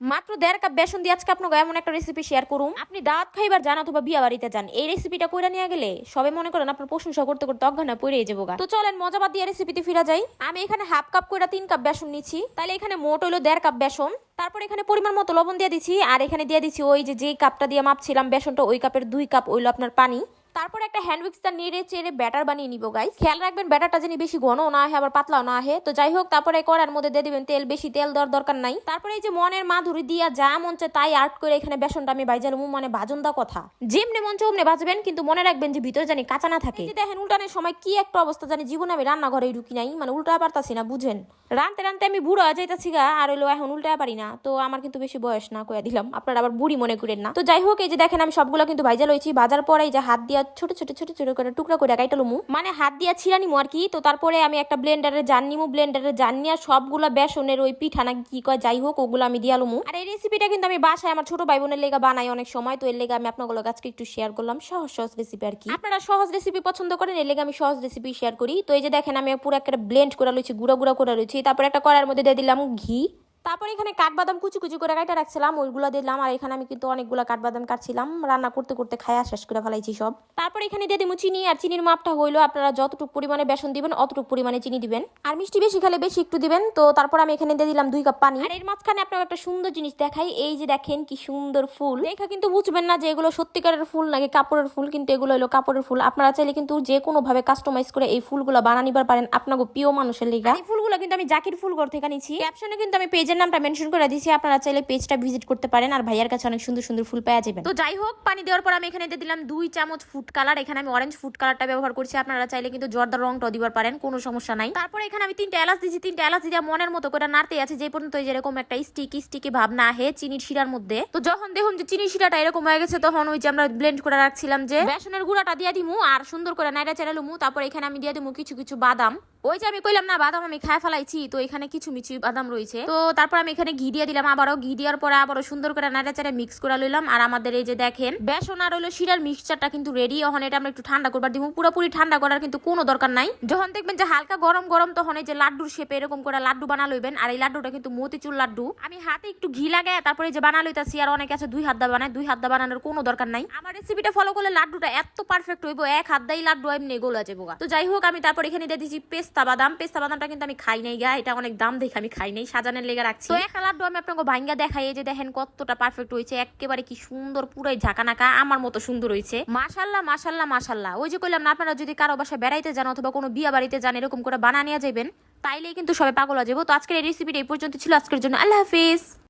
মাত্র দেড় কাপ বেসন দিয়ে আজকে আপনাকে এমন একটা রেসিপি শেয়ার করুন আপনি দাঁত খাইবার যান অথবা বিয়া বাড়িতে যান, এই রেসিপিটা কইরা নিয়ে গেলে সবে মনে করেন আপনার প্রশংসা করতে করতে অজ্ঞানা পড়ে যাব। তো চলেন মজাবাদ দিয়ে রেসিপিতে ফিরা যাই। আমি এখানে হাফ কাপ কইরা তিন কাপ বেসন নিচ্ছি তাহলে এখানে মোট হইল দেড় কাপ বেসন। তারপর এখানে পরিমাণ মতো লবণ দিয়ে দিচ্ছি আর এখানে দিয়ে দিচ্ছি ওই যে যেই কাপটা দিয়ে মাপছিলাম বেসনটা, ওই কাপের দুই কাপ হইল আপনার পানি। তারপর একটা হ্যান্ড উইক্সটা নেড়ে চেড়ে ব্যাটার বানিয়ে নিব গাইস খেয়াল রাখবেন ব্যাটারটা যেন বেশি ঘন না হয় আবার পাতলাও না হয় তো যাই হোক, তারপরে করার মধ্যে দিয়ে দিবেন তেল, বেশি তেল দেওয়ার দরকার নাই। তারপরে এই যে মনের মাধুরী দিয়া যা মন তাই আর্ট করে এখানে বেসনটা আমি বাইজাল মানে ভাজন কথা। যেমনে মন চায়, অমনে ভাজবেন কিন্তু মনে রাখবেন যে ভিতরে জানি কাঁচা না থাকে। দেখেন, উল্টানের সময় কি একটা অবস্থা জানি জীবন আমি রান্নাঘরে ঢুকি নাই মানে উল্টা পারতাছি না, বুঝেন। রানতে রানতে আমি বুড়ো হয়ে যাইতাছি গা, আর হইল এখন উল্টা পারি না। তো আমার কিন্তু বেশি বয়স না, কইয়া দিলাম। আপনারা আবার বুড়ি মনে করেন না। তো যাই হোক, এই যে দেখেন, আমি সবগুলো কিন্তু ভাইজা লইছি। ভাজার পরে এই যে হাত দিয়া ছোট ছোট ছোট ছোট করে টুকরা করে কাইটা লমু মানে হাত দিয়া ছিঁড়া নিমু আর কি। তো তারপরে আমি একটা ব্লেন্ডারে জান নিমু, ব্লেন্ডারে জান নিয়ে সবগুলা বেসনের ওই পিঠা না কি কয়, যাই হোক, ওগুলো আমি দিয়া লমু। আর এই রেসিপিটা কিন্তু আমি বাসায় আমার ছোট ভাই বোনের লেগা বানাই অনেক সময়। তো এর লেগে আমি আপনাগুলো আজকে একটু শেয়ার করলাম সহজ সহজ রেসিপি আর কি। আপনারা সহজ রেসিপি পছন্দ করেন, এর লেগে আমি সহজ রেসিপি শেয়ার করি। তো এই যে দেখেন, আমি পুরো একটা ব্লেন্ড করে লইছি, গুঁড়া গুঁড়া করে লইছি। তারপর একটা কড়ার মধ্যে দিয়ে দিলাম ঘি। তারপর এখানে কাঠবাদাম কুচি কুচি করে কাটা রাখছিলাম, ওইগুলো দিলাম। আর এখানে আমি কিন্তু অনেকগুলো কাঠবাদাম কাটছিলাম, রান্না করতে করতে খায়া শেষ করে ফেলাইছি সব। তারপর এখানে দিয়ে দিব চিনি, আর চিনির মাপটা হইল আপনারা যতটুকু পরিমাণে বেসন দিবেন, অতটুকু পরিমাণে চিনি দিবেন। আর মিষ্টি বেশি খেলে বেশি একটু দিবেন, তো তারপর আমি এখানে দিয়ে দিলাম দুই কাপ পানি। আর এর মাঝখানে আপনার একটা সুন্দর জিনিস দেখাই, এই যে দেখেন কি সুন্দর ফুল। দেখা কিন্তু বুঝবেন না যে এগুলো সত্যিকারের ফুল নাকি কাপড়ের ফুল, কিন্তু এগুলো হলো কাপড়ের ফুল। আপনারা চাইলে কিন্তু যে কোনো ভাবে কাস্টমাইজ করে এই ফুলগুলো বানানিবার পারেন আপনাকে প্রিয় মানুষের লেগা। এই ফুলগুলো কিন্তু আমি জাকির ফুল ঘর থেকে নিচ্ছি ক্যাপশনে কিন্তু আমি পেজের নামটা মেনশন করে দিয়েছি, আপনারা চাইলে পেজটা ভিজিট করতে পারেন, আর ভাইয়ার কাছে অনেক সুন্দর সুন্দর ফুল পাওয়া যাবেন তো যাই হোক, পানি দেওয়ার পর আমি এখানে দিয়ে দিলাম দুই চামচ ফুড কালার এখানে আমি অরেঞ্জ ফুড কালারটা ব্যবহার করছি, আপনারা চাইলে কিন্তু জর্দার রংটাও দিবার পারেন, কোনো সমস্যা নাই। তারপরে এখানে আমি তিনটা এলাচ দিয়েছি, তিনটা এলাচ দিয়ে মনের মতো করে নাড়তে আছে, যে পর্যন্ত যেরকম একটা স্টিকি স্টিকি ভাব না আহে চিনির শিরার মধ্যে। তো যখন দেখুন যে চিনির শিরাটা এরকম হয়ে গেছে, তখন ওই যে আমরা ব্লেন্ড করে রাখছিলাম যে বেসনের গুঁড়াটা দিয়ে দিমু, আর সুন্দর করে নাইরা চেরালুমু তারপর এখানে আমি দিয়ে দিমু কিছু কিছু বাদাম। ওই যে আমি কইলাম না, বাদাম আমি খায় ফেলাইছি, তো এখানে কিছু মিছু বাদাম রয়েছে। তো তারপর আমি এখানে ঘি দিয়ে দিলাম, আবারও ঘি দেওয়ার পরে আবারও সুন্দর করে নাড়া চাড়া মিক্স করে লইলাম। আর আমাদের এই যে দেখেন, বেসন আর হলো শিরার মিক্সচারটা কিন্তু রেডি এখন এটা আমরা একটু ঠান্ডা করবার দিব। পুরোপুরি ঠান্ডা করার কিন্তু কোনো দরকার নাই। যখন দেখবেন যে হালকা গরম গরম, তখন এই যে লাড্ডুর শেপে এরকম করে লাড্ডু বানা লইবেন। আর এই লাড্ডুটা কিন্তু মতিচুর লাড্ডু। আমি হাতে একটু ঘি লাগায় তারপরে যে বানা লইতাছি, আর অনেক আছে দুই হাত দা বানায়, দুই হাত দা বানানোর কোনো দরকার নাই। আমার রেসিপিটা ফলো করলে লাড্ডুটা এত পারফেক্ট হইব, এক হাত দাই লাড্ডু এমনি গোলা যাব। তো যাই হোক, আমি তারপর এখানে দিয়ে দিচ্ছি পেস্তা বাদাম। পেস্তা বাদামটা কিন্তু আমি খাই নাই গা, এটা অনেক দাম দেখে আমি খাই নাই, সাজানের লেগে রাখছি। তো একটা লাড্ডু আমি আপনাকে ভাঙ্গা দেখাই, এই যে দেখেন কতটা পারফেক্ট হয়েছে, একেবারে কি সুন্দর পুরাই ঝাঁকানাকা, আমার মতো সুন্দর হয়েছে। মাশাল্লাহ মাশাল্লাহ মাশাল্লাহ। ওই যে কইলাম না, আপনারা যদি কারও বাসায় বেড়াইতে যান অথবা কোনো বিয়া বাড়িতে যান, এরকম করে বানা নিয়ে যাবেন, তাইলেই কিন্তু সবাই পাগল হয়ে যাব। তো আজকের এই রেসিপিটা এই পর্যন্ত ছিল, আজকের জন্য আল্লাহ হাফিজ।